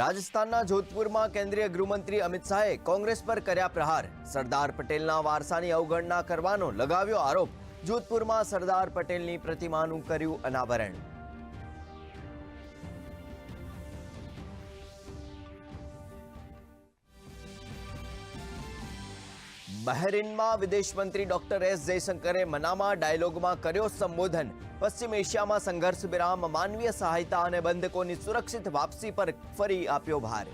રાજસ્થાનના જોધપુરમાં કેન્દ્રીય ગૃહમંત્રી અમિત શાહે કોંગ્રેસ પર કર્યા પ્રહાર. સરદાર પટેલના વારસાની અવગણના કરવાનો લગાવ્યો આરોપ. જોધપુરમાં સરદાર પટેલની પ્રતિમાનું કર્યું અનાવરણ. બહેરીનમાં વિદેશ મંત્રી ડોક્ટર એસ જયશંકરે મનામા ડાયલોગમાં કર્યો સંબોધન. પશ્ચિમ એશિયામાં સંઘર્ષ વિરામ, માનવીય સહાયતા અને બંધકોની સુરક્ષિત વાપસી પર ફરી આપ્યો ભાર.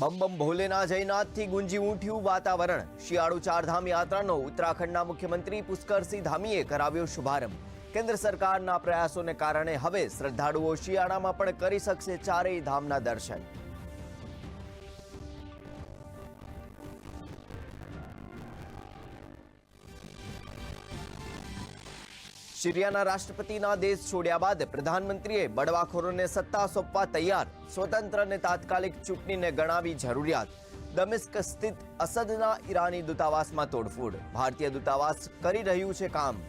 બમ બમ ભોલેના જયનાથથી ગુંજી ઉઠ્યું વાતાવરણ. શિયાળુ ચારધામ યાત્રાનો ઉત્તરાખંડના મુખ્યમંત્રી પુષ્કરસિંહ ધામીએ કરાવ્યો શુભારંભ. કેન્દ્ર સરકારના પ્રયાસોને કારણે હવે શ્રદ્ધાળુઓ શિયાળામાં પણ કરી શકશે ચારેય ધામના દર્શન. સિરિયાના રાષ્ટ્રપતિના દેશ છોડ્યા બાદ પ્રધાનમંત્રીએ બળવાખોરોને સત્તા સોંપવા તૈયાર. સ્વતંત્ર અને તાત્કાલિક ચૂંટણીને ગણાવી જરૂરિયાત. દમિસ્ક સ્થિત અસદના ઈરાની દૂતાવાસમાં તોડફોડ. ભારતીય દૂતાવાસ કરી રહ્યું છે કામ.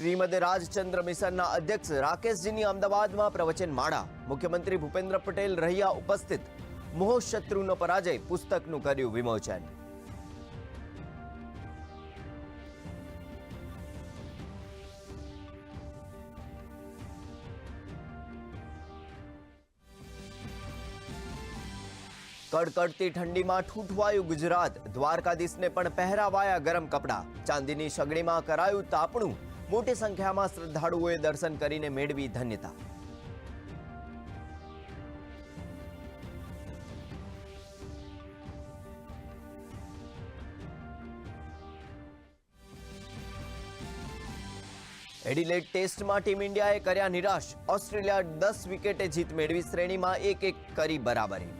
શ્રીમદ રાજચંદ્ર મિશનના અધ્યક્ષ રાકેશજીની અમદાવાદમાં પ્રવચન માળા. મુખ્યમંત્રી ભૂપેન્દ્ર પટેલ રહ્યા ઉપસ્થિત. મોહ પરાજય પુસ્તકનું કર્યું વિમોચન. કડકડતી ઠંડીમાં ઠૂઠવાયું ગુજરાત. દ્વારકાધીશને પણ પહેરાવાયા ગરમ કપડાં. ચાંદીની સગડીમાં કરાયું તાપણું. મોટી સંખ્યામાં શ્રદ્ધાળુઓએ દર્શન કરીને મેળવી ધન્યતા. એડિલેડ ટેસ્ટમાં ટીમ ઇન્ડિયાએ કર્યા નિરાશ. ઓસ્ટ્રેલિયા દસ વિકેટે જીત મેળવી, શ્રેણીમાં એક એક કરી બરાબરી.